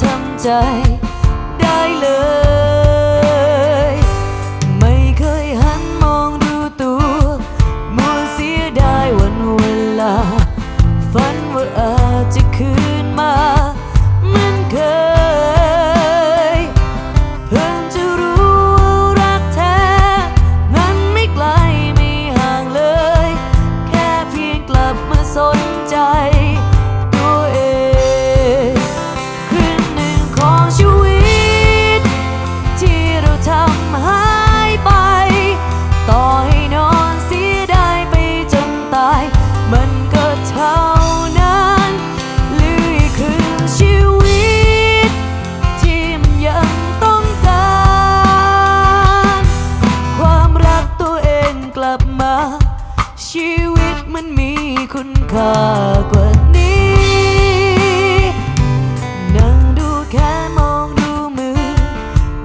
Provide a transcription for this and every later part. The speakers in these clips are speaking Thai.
ทำใจได้เลย มันมีคุณค่ากว่านี้ นั่งดูแค่มองดูมือ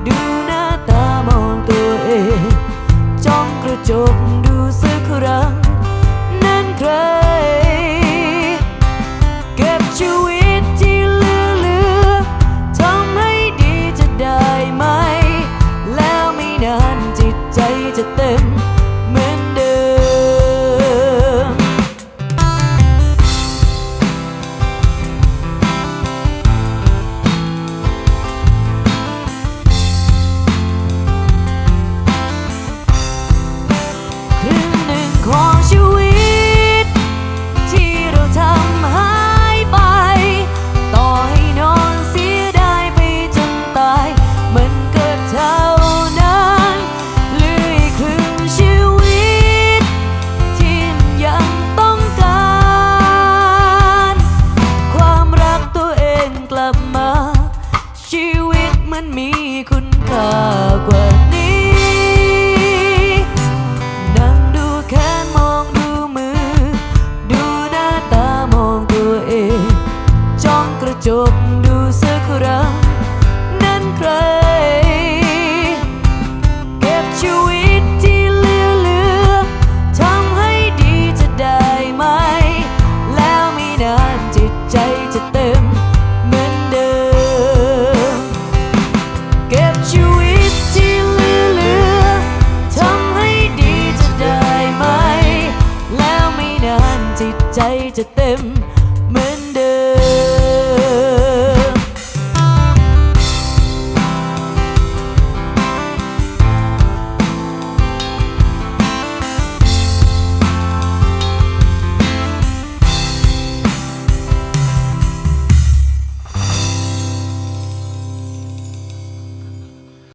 ดูหน้าตามองตัวเอง จ้องกระจก star. ใจจะเต็ม